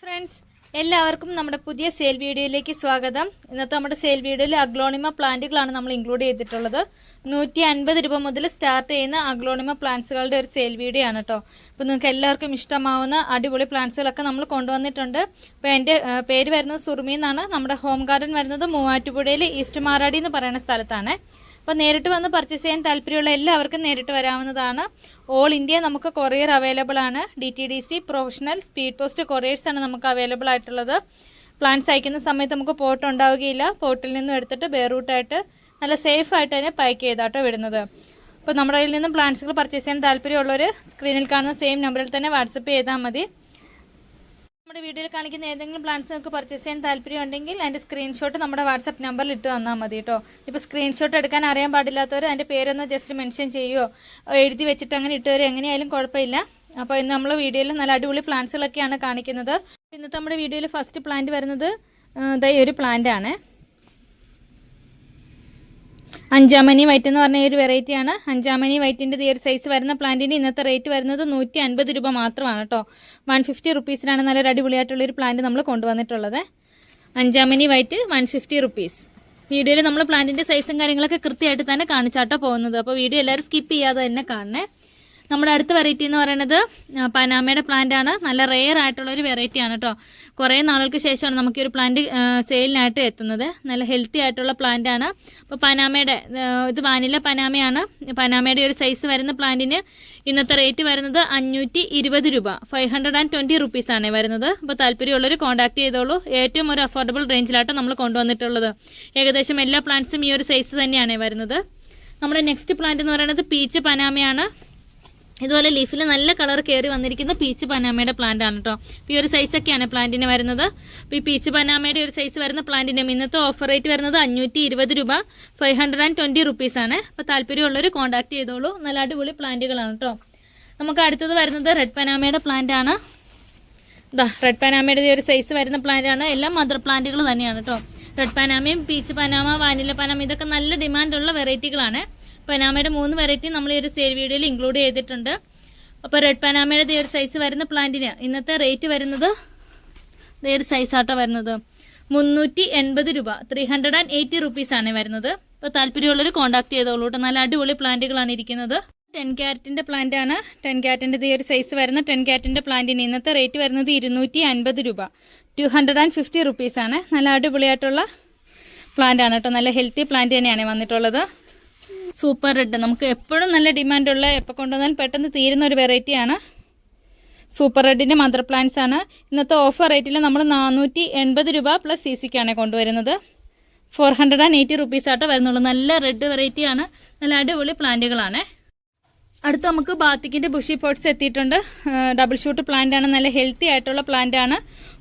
Friends എല്ലാവർക്കും നമ്മുടെ പുതിയ സെയിൽ വീഡിയോയിലേക്ക് സ്വാഗതം. ഇന്നത്തെ നമ്മുടെ സെയിൽ വീഡിയോയിൽ അഗ്ലോണിമ പ്ലാന്റുകളാണ് നമ്മൾ ഇൻക്ലൂഡ് ചെയ്തിട്ടുള്ളത്. നൂറ്റി അൻപത് രൂപ മുതൽ സ്റ്റാർട്ട് ചെയ്യുന്ന അഗ്ലോണിമ പ്ലാന്റ്സുകളുടെ ഒരു സെയിൽ വീഡിയോ ആണ് കേട്ടോ അപ്പോൾ നിങ്ങൾക്ക് എല്ലാവർക്കും ഇഷ്ടമാവുന്ന അടിപൊളി പ്ലാന്റ്സുകളൊക്കെ നമ്മൾ കൊണ്ടുവന്നിട്ടുണ്ട്. അപ്പോൾ എന്റെ പേര് വരുന്നത് സുറുമി എന്നാണ്. നമ്മുടെ ഹോം ഗാർഡൻ വരുന്നത് മൂവാറ്റുപുഴയിൽ ഈസ്റ്റ് മാറാടി എന്ന് പറയുന്ന സ്ഥലത്താണ്. അപ്പോൾ നേരിട്ട് വന്ന് പർച്ചേസ് ചെയ്യാൻ താല്പര്യമുള്ള എല്ലാവർക്കും നേരിട്ട് വരാവുന്നതാണ്. ഓൾ ഇന്ത്യ നമുക്ക് കൊറിയർ അവൈലബിൾ ആണ്. D T D C professional speed post couriers ആണ് നമുക്ക് അവൈലബിൾ ആയിട്ടുള്ളത്. പ്ലാന്റ്സ് അയക്കുന്ന സമയത്ത് നമുക്ക് പോട്ട് ഉണ്ടാവുകയില്ല. പോർട്ടിൽ നിന്നും എടുത്തിട്ട് ബെയറൂട്ടായിട്ട് നല്ല സേഫ് ആയിട്ട് തന്നെ പാക്ക് ചെയ്താട്ടോ വിടുന്നത്. അപ്പോൾ നമ്മുടെ കയ്യിൽ നിന്നും പ്ലാന്റ്സുകൾ പർച്ചേസ് ചെയ്യാൻ താല്പര്യമുള്ളവർ സ്ക്രീനിൽ കാണുന്ന സെയിം നമ്പറിൽ തന്നെ വാട്സപ്പ് ചെയ്താൽ മതി. നമ്മുടെ വീഡിയോയിൽ കാണിക്കുന്ന ഏതെങ്കിലും പ്ലാൻസ് നിങ്ങൾക്ക് പർച്ചേസ് ചെയ്യാൻ താല്പര്യം ഉണ്ടെങ്കിൽ അതിന്റെ സ്ക്രീൻഷോട്ട് നമ്മുടെ വാട്സപ്പ് നമ്പറിൽ ഇട്ട് തന്നാൽ മതി കേട്ടോ ഇപ്പോൾ സ്ക്രീൻഷോട്ട് എടുക്കാൻ അറിയാൻ പാടില്ലാത്തവർ അതിന്റെ പേരൊന്ന് ജസ്റ്റ് മെൻഷൻ ചെയ്യുകയോ എഴുതി വെച്ചിട്ട് അങ്ങനെ ഇട്ട് എങ്ങനെയായാലും കുഴപ്പമില്ല. അപ്പോൾ ഇന്ന് നമ്മൾ വീഡിയോയിൽ നല്ല അടിപൊളി പ്ലാന്റ്സുകളൊക്കെയാണ് കാണിക്കുന്നത്. ഇന്നത്തെ നമ്മുടെ വീഡിയോയിൽ ഫസ്റ്റ് പ്ലാന്റ് വരുന്നത് ഇതായി ഒരു പ്ലാന്റ് ആണ്. അഞ്ചാമനി വൈറ്റ് എന്ന് പറഞ്ഞ ഒരു വെറൈറ്റി ആണ്. അഞ്ചാമനി വൈറ്റിന്റെ ഈ ഒരു സൈസ് വരുന്ന പ്ലാന്റിന് ഇന്നത്തെ റേറ്റ് വരുന്നത് നൂറ്റി അൻപത് രൂപ മാത്രമാണ് കേട്ടോ വൺ ഫിഫ്റ്റി റുപ്പീസിനാണ് അടിപൊളിയായിട്ടുള്ള ഒരു പ്ലാന്റ് നമ്മൾ കൊണ്ടുവന്നിട്ടുള്ളത്. അഞ്ചാമനി വൈറ്റ് വൺ ഫിഫ്റ്റി റുപ്പീസ് വീഡിയോയിൽ നമ്മൾ പ്ലാന്റിന്റെ സൈസും കാര്യങ്ങളൊക്കെ കൃത്യമായിട്ട് തന്നെ കാണിച്ചാട്ടോ പോകുന്നത്. അപ്പോൾ വീഡിയോ എല്ലാവരും സ്കിപ്പ് ചെയ്യാതെ തന്നെ കാണണേ. നമ്മുടെ അടുത്ത വെറൈറ്റി എന്ന് പറയുന്നത് പനാമയുടെ പ്ലാന്റ് ആണ്. നല്ല റെയർ ആയിട്ടുള്ള ഒരു വെറൈറ്റി ആണ് കേട്ടോ കുറേ നാളുകൾക്ക് ശേഷമാണ് നമുക്ക് ഈ ഒരു പ്ലാന്റ് സെയിലിനായിട്ട് എത്തുന്നത്. നല്ല ഹെൽത്തി ആയിട്ടുള്ള പ്ലാന്റ് ആണ്. അപ്പോൾ പനാമയുടെ ഇത് വാനില പനാമയാണ് പനാമയുടെ ഒരു സൈസ് വരുന്ന പ്ലാന്റിന് ഇന്നത്തെ റേറ്റ് വരുന്നത് അഞ്ഞൂറ്റി ഇരുപത് രൂപ. Five hundred and twenty rupees ആണ് വരുന്നത്. അപ്പോൾ താല്പര്യമുള്ളവർ കോൺടാക്ട് ചെയ്തോളൂ. ഏറ്റവും ഒരു അഫോർഡബിൾ റേഞ്ചിലാട്ടോ നമ്മൾ കൊണ്ടുവന്നിട്ടുള്ളത്. ഏകദേശം എല്ലാ പ്ലാന്റ്സും ഈ ഒരു സൈസ് തന്നെയാണ് വരുന്നത്. നമ്മുടെ നെക്സ്റ്റ് പ്ലാന്റ് എന്ന് പറയുന്നത് പീച്ച് പനാമയാണ് ഇതുപോലെ ലീഫിൽ നല്ല കളർ കയറി വന്നിരിക്കുന്ന പീച്ച് പനാമയുടെ പ്ലാന്റ് ആണ് കേട്ടോ ഈ ഒരു സൈസ് ഒക്കെയാണ് പ്ലാന്റിന് വരുന്നത്. ഈ പീച്ച് പനാമയുടെ ഒരു സൈസ് വരുന്ന പ്ലാന്റിന് ഇന്നത്തെ ഓഫർ റേറ്റ് വരുന്നത് അഞ്ഞൂറ്റി ഇരുപത് രൂപ five hundred and twenty rupees ആണ്. അപ്പോൾ താല്പര്യമുള്ളവർ കോൺടാക്ട് ചെയ്തോളൂ. നല്ല അടിപൊളി പ്ലാന്റുകളാണ് കേട്ടോ നമുക്ക് അടുത്തത് വരുന്നത് റെഡ് പനാമയുടെ പ്ലാന്റ് ആണ്. ഇതാ റെഡ് പനാമയുടെ ഒരു സൈസ് വരുന്ന പ്ലാന്റ് ആണ്. എല്ലാം മദർ പ്ലാന്റുകൾ തന്നെയാണ് കേട്ടോ റെഡ് പനാമയും പീച്ച് പനാമ വാനില പനാമ ഇതൊക്കെ നല്ല ഡിമാൻഡുള്ള വെറൈറ്റികളാണ് പനാമയുടെ മൂന്ന് വെറൈറ്റി നമ്മൾ ഈ ഒരു സെയിൽ വീഡിയോയിൽ ഇൻക്ലൂഡ് ചെയ്തിട്ടുണ്ട്. അപ്പോൾ റെഡ് പനാമയുടെ ഈ ഒരു സൈസ് വരുന്ന പ്ലാന്റിന് ഇന്നത്തെ റേറ്റ് വരുന്നത് ഈ ഒരു സൈസ് ആട്ടോ വരുന്നത്. മുന്നൂറ്റി എൺപത് രൂപ. Three hundred and eighty rupees ആണ് വരുന്നത്. അപ്പോൾ താല്പര്യമുള്ളവർ കോൺടാക്ട് ചെയ്തോളൂ നല്ല അടിപൊളി പ്ലാന്റുകളാണ് ഇരിക്കുന്നത്. ടെൻ ക്യാരറ്റിന്റെ പ്ലാന്റ് ആണ്. ടെൻ ക്യാരറ്റിന്റെ ഈ ഒരു സൈസ് വരുന്ന ടെൻ ക്യാരറ്റിന്റെ പ്ലാന്റിന് ഇന്നത്തെ റേറ്റ് വരുന്നത് ഇരുന്നൂറ്റി അൻപത് രൂപ. Two hundred and fifty rupees ആണ്. നല്ല അടിപൊളിയായിട്ടുള്ള പ്ലാന്റ് ആണ് കേട്ടോ നല്ല ഹെൽത്തി പ്ലാന്റ് തന്നെയാണ് വന്നിട്ടുള്ളത്. Super red. നമുക്ക് എപ്പോഴും നല്ല ഡിമാൻഡുള്ള എപ്പോൾ കൊണ്ടുവന്നാലും പെട്ടെന്ന് തീരുന്ന ഒരു വെറൈറ്റിയാണ് സൂപ്പർ റെഡിന്റെ മദർ പ്ലാന്റ്സ് ആണ്. ഇന്നത്തെ ഓഫർ റേറ്റിൽ നമ്മൾ നാനൂറ്റി എൺപത് രൂപ പ്ലസ് സി സിക്കാണ് കൊണ്ടുവരുന്നത്. Four hundred and eighty rupees ആട്ടോ വരുന്നുള്ളൂ. നല്ല റെഡ് വെറൈറ്റിയാണ് നല്ല അടിപൊളി പ്ലാന്റുകളാണ് അടുത്ത് നമുക്ക് ബാത്തിക്കിന്റെ ബുഷി പോട്ട്സ് എത്തിയിട്ടുണ്ട്. ഡബിൾ ഷൂട്ട് പ്ലാന്റ് ആണ്. നല്ല ഹെൽത്തി ആയിട്ടുള്ള പ്ലാന്റ് ആണ്.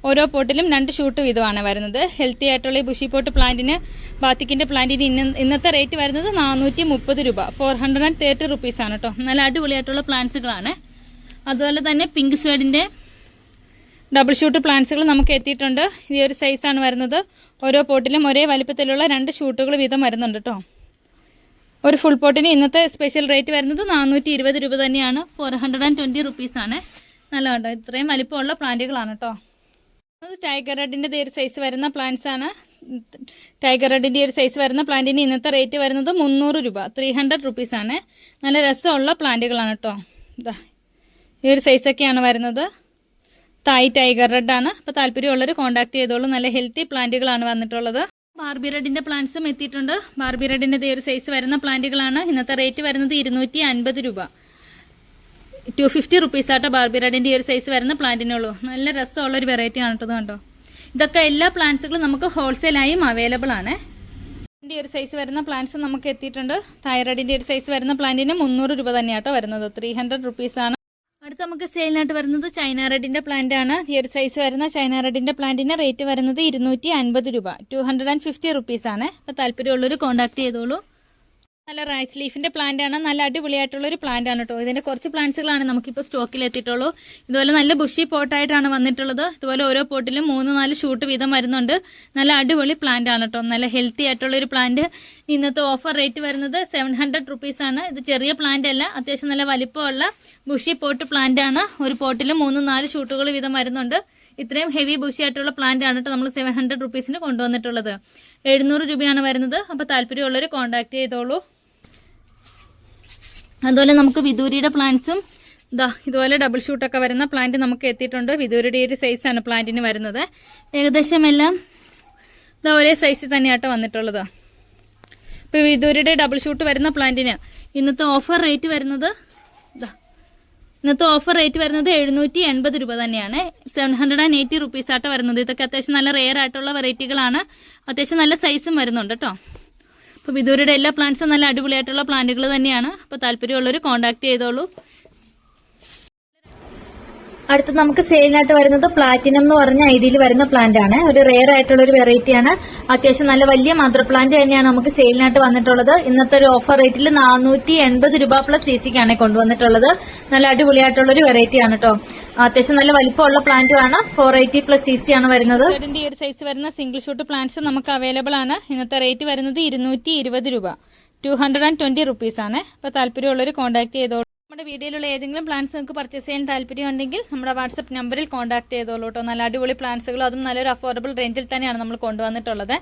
ഓരോ പോട്ടിലും രണ്ട് ഷൂട്ട് വീതമാണ് വരുന്നത്. ഹെൽത്തി ആയിട്ടുള്ള ഈ ബുഷി പോട്ട് പ്ലാന്റിന് ബാത്തിക്കിന്റെ പ്ലാന്റിന് ഇന്ന ഇന്നത്തെ റേറ്റ് വരുന്നത് നാനൂറ്റി മുപ്പത് രൂപ. Four hundred and thirty rupees ആണ് കേട്ടോ നല്ല അടിപൊളിയായിട്ടുള്ള പ്ലാന്റ്സുകളാണ് അതുപോലെ തന്നെ പിങ്ക് സ്വേഡിന്റെ ഡബിൾ ഷൂട്ട് പ്ലാന്റ്സുകൾ നമുക്ക് എത്തിയിട്ടുണ്ട്. ഈ ഒരു സൈസാണ് വരുന്നത്. ഓരോ പോട്ടിലും ഒരേ വലിപ്പത്തിലുള്ള രണ്ട് ഷൂട്ടുകൾ വീതം വരുന്നുണ്ട് കേട്ടോ ഒരു ഫുൾ പോട്ടിന് ഇന്നത്തെ സ്പെഷ്യൽ റേറ്റ് വരുന്നത് നാനൂറ്റി ഇരുപത് രൂപ തന്നെയാണ്. Four hundred and twenty rupees ആണ്. നല്ല കേട്ടോ ഇത്രയും വലിപ്പമുള്ള പ്ലാന്റുകളാണ് കേട്ടോ ടൈഗർ റെഡിന്റെ ഒരു സൈസ് വരുന്ന പ്ലാന്റ്സ് ആണ്. ടൈഗർ റെഡിന്റെ ഒരു സൈസ് വരുന്ന പ്ലാന്റിന് ഇന്നത്തെ റേറ്റ് വരുന്നത് മുന്നൂറ് രൂപ ത്രീ ഹൺഡ്രഡ് റുപ്പീസ് ആണ്. നല്ല രസമുള്ള പ്ലാന്റുകളാണ് കേട്ടോ ഇതാ ഈ ഒരു സൈസൊക്കെയാണ് വരുന്നത്. തായ് ടൈഗർ റെഡ് ആണ്. അപ്പോൾ താല്പര്യമുള്ളവർ കോൺടാക്ട് ചെയ്തോളൂ. നല്ല ഹെൽത്തി പ്ലാന്റുകളാണ് വന്നിട്ടുള്ളത്. ബാർബി റെഡിന്റെ പ്ലാന്റ്സും എത്തിയിട്ടുണ്ട്. ബാർബി റെഡിന്റെ ഇതേ ഒരു സൈസ് വരുന്ന പ്ലാന്റുകളാണ്. ഇന്നത്തെ റേറ്റ് വരുന്നത് ഇരുന്നൂറ്റി അൻപത് രൂപ. ടു ഫിഫ്റ്റി റുപ്പീസ് ആട്ടോ ബാർബി റെഡിന്റെ ഒരു സൈസ് വരുന്ന പ്ലാന്റിനുള്ളൂ. നല്ല രസമുള്ള ഒരു വെറൈറ്റി ആണ് കണ്ടോ? ഇതൊക്കെ എല്ലാ പ്ലാന്റ്സുകളും നമുക്ക് ഹോൾസെയിലായും അവൈലബിൾ ആണ്. ഇതിന്റെ ഒരു സൈസ് വരുന്ന പ്ലാന്റ്സ് നമുക്ക് എത്തിയിട്ടുണ്ട്. തൈറോയിഡിന്റെ ഒരു സൈസ് വരുന്ന പ്ലാന്റിന് മുന്നൂറ് രൂപ തന്നെയാട്ടോ വരുന്നത്. ത്രീ ഹൺഡ്രഡ് റുപ്പീസ് ആണ്. അടുത്ത നമുക്ക് സെയിലിനായിട്ട് വരുന്നത് ചൈന റെഡിന്റെ പ്ലാന്റ് ആണ്. ഈ സൈസ് വരുന്ന ചൈന റെഡിന്റെ പ്ലാന്റിന്റെ റേറ്റ് വരുന്നത് ഇരുന്നൂറ്റി അൻപത് രൂപ. Two hundred and fifty rupees ആണ്. അപ്പോൾ താല്പര്യമുള്ളവർ കോൺടാക്ട് ചെയ്തോളൂ. നല്ല റൈസ് ലീഫിന്റെ പ്ലാന്റ് ആണ്. നല്ല അടിപൊളിയായിട്ടുള്ള ഒരു പ്ലാന്റ് ആണ് കേട്ടോ ഇതിന്റെ കുറച്ച് പ്ലാന്റ്സുകളാണ് നമുക്കിപ്പോൾ സ്റ്റോക്കിൽ എത്തിയിട്ടുള്ളൂ. ഇതുപോലെ നല്ല ബുഷി പോട്ടായിട്ടാണ് വന്നിട്ടുള്ളത്. ഇതുപോലെ ഓരോ പോട്ടിലും മൂന്ന് നാല് ഷൂട്ട് വീതം വരുന്നുണ്ട്. നല്ല അടിപൊളി പ്ലാന്റ് ആണ് കേട്ടോ നല്ല ഹെൽത്തി ആയിട്ടുള്ള ഒരു പ്ലാന്റ് ഇന്നത്തെ ഓഫർ റേറ്റ് വരുന്നത് സെവൻ ഹൺഡ്രഡ് റുപ്പീസ് ആണ്. ഇത് ചെറിയ പ്ലാന്റ് അല്ല അത്യാവശ്യം നല്ല വലിപ്പമുള്ള ബുഷി പോട്ട് പ്ലാന്റ് ആണ്. ഒരു പോട്ടിൽ മൂന്ന് നാല് ഷൂട്ടുകൾ വീതം വരുന്നുണ്ട്. ഇത്രയും ഹെവി ബുഷി ആയിട്ടുള്ള പ്ലാന്റ് ആണ് കേട്ടോ നമ്മൾ സെവൻ ഹൺഡ്രഡ് റുപ്പീസിന് കൊണ്ടുവന്നിട്ടുള്ളത്. എഴുന്നൂറ് രൂപയാണ് വരുന്നത്. അപ്പോൾ താല്പര്യമുള്ളവർ കോൺടാക്ട് ചെയ്തോളൂ. അതുപോലെ നമുക്ക് വിദൂരിയുടെ പ്ലാന്റ്സും ഇതാ ഇതുപോലെ ഡബിൾ ഷൂട്ടൊക്കെ വരുന്ന പ്ലാന്റ് നമുക്ക് എത്തിയിട്ടുണ്ട്. വിദൂരിയുടെ ഒരു സൈസാണ് പ്ലാന്റിന് വരുന്നത്. ഏകദേശം എല്ലാം ഇതാ ഒരേ സൈസിൽ തന്നെയാട്ടോ വന്നിട്ടുള്ളത്. ഇപ്പോൾ വിദൂരിയുടെ ഡബിൾ ഷൂട്ട് വരുന്ന പ്ലാന്റിന് ഇന്നത്തെ ഓഫർ റേറ്റ് വരുന്നത് ഇന്നത്തെ ഓഫർ റേറ്റ് വരുന്നത് എഴുന്നൂറ്റി എൺപത് രൂപ തന്നെയാണ്. Seven hundred and eighty rupees ആയിട്ട് വരുന്നത്. ഇതൊക്കെ അത്യാവശ്യം നല്ല റെയർ ആയിട്ടുള്ള വെറൈറ്റികളാണ് അത്യാവശ്യം നല്ല സൈസും വരുന്നുണ്ട് കേട്ടോ അപ്പോൾ വിദൂരയുടെ എല്ലാ പ്ലാന്റ്സും നല്ല അടിപൊളിയായിട്ടുള്ള പ്ലാന്റുകൾ തന്നെയാണ്. അപ്പോൾ താല്പര്യമുള്ളവർ കോൺടാക്ട് ചെയ്തോളൂ. അടുത്ത് നമുക്ക് സെയിലിനായിട്ട് വരുന്നത് പ്ലാറ്റിനം എന്ന് പറഞ്ഞ ഐഡിയിൽ വരുന്ന പ്ലാന്റ് ആണ്. ഒരു റെയർ ആയിട്ടുള്ള ഒരു വെറൈറ്റി ആണ്. അത്യാവശ്യം നല്ല വലിയ മദർ പ്ലാന്റ് തന്നെയാണ് നമുക്ക് സെയിലിനായിട്ട് വന്നിട്ടുള്ളത്. ഇന്നത്തെ ഒരു ഓഫർ റേറ്റിൽ നാനൂറ്റി എൺപത് രൂപ പ്ലസ് സി സിക്കാണ് കൊണ്ടുവന്നിട്ടുള്ളത്. നല്ല അടിപൊളിയായിട്ടുള്ള ഒരു വെറൈറ്റി ആണ് കേട്ടോ അത്യാവശ്യം നല്ല വലിപ്പമുള്ള പ്ലാന്റ് ആണ്. Four eighty plus C C ആണ് വരുന്നത്. ഒരു സൈസ് വരുന്ന സിംഗിൾ ഷൂട്ട് പ്ലാന്റ്സ് നമുക്ക് അവൈലബിൾ ആണ്. ഇന്നത്തെ റേറ്റ് വരുന്നത് ഇരുന്നൂറ്റി രൂപ. Two hundred and twenty rupees ആണ്. അപ്പോൾ താല്പര്യമുള്ളവർ കോൺടാക്ട് ചെയ്തോളൂ നമ്മുടെ വീഡിയോയിലുള്ള ഏതെങ്കിലും പ്ലാൻസ് നിങ്ങൾക്ക് പർച്ചേസ് ചെയ്യാൻ താല്പര്യം ഉണ്ടെങ്കിൽ നമ്മുടെ വാട്സപ്പ് നമ്പറിൽ കോൺടാക്ട് ചെയ്തോളൂ കേട്ടോ നല്ല അടിപൊളി പ്ലാൻസുകളും അതും നല്ലൊരു അഫോർഡബിൾ റേഞ്ചിൽ തന്നെയാണ് നമ്മൾ കൊണ്ടുവന്നിട്ടുള്ളത്.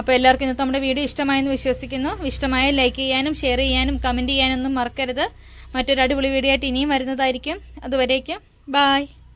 അപ്പോൾ എല്ലാവർക്കും ഇന്നത്തെ നമ്മുടെ വീഡിയോ ഇഷ്ടമായെന്ന് വിശ്വസിക്കുന്നു. ഇഷ്ടമായ ലൈക്ക് ചെയ്യാനും ഷെയർ ചെയ്യാനും കമന്റ് ചെയ്യാനൊന്നും മറക്കരുത്. മറ്റൊരു അടിപൊളി വീഡിയോ ആയിട്ട് ഇനിയും വരുന്നതായിരിക്കും. അതുവരേക്കും ബായ്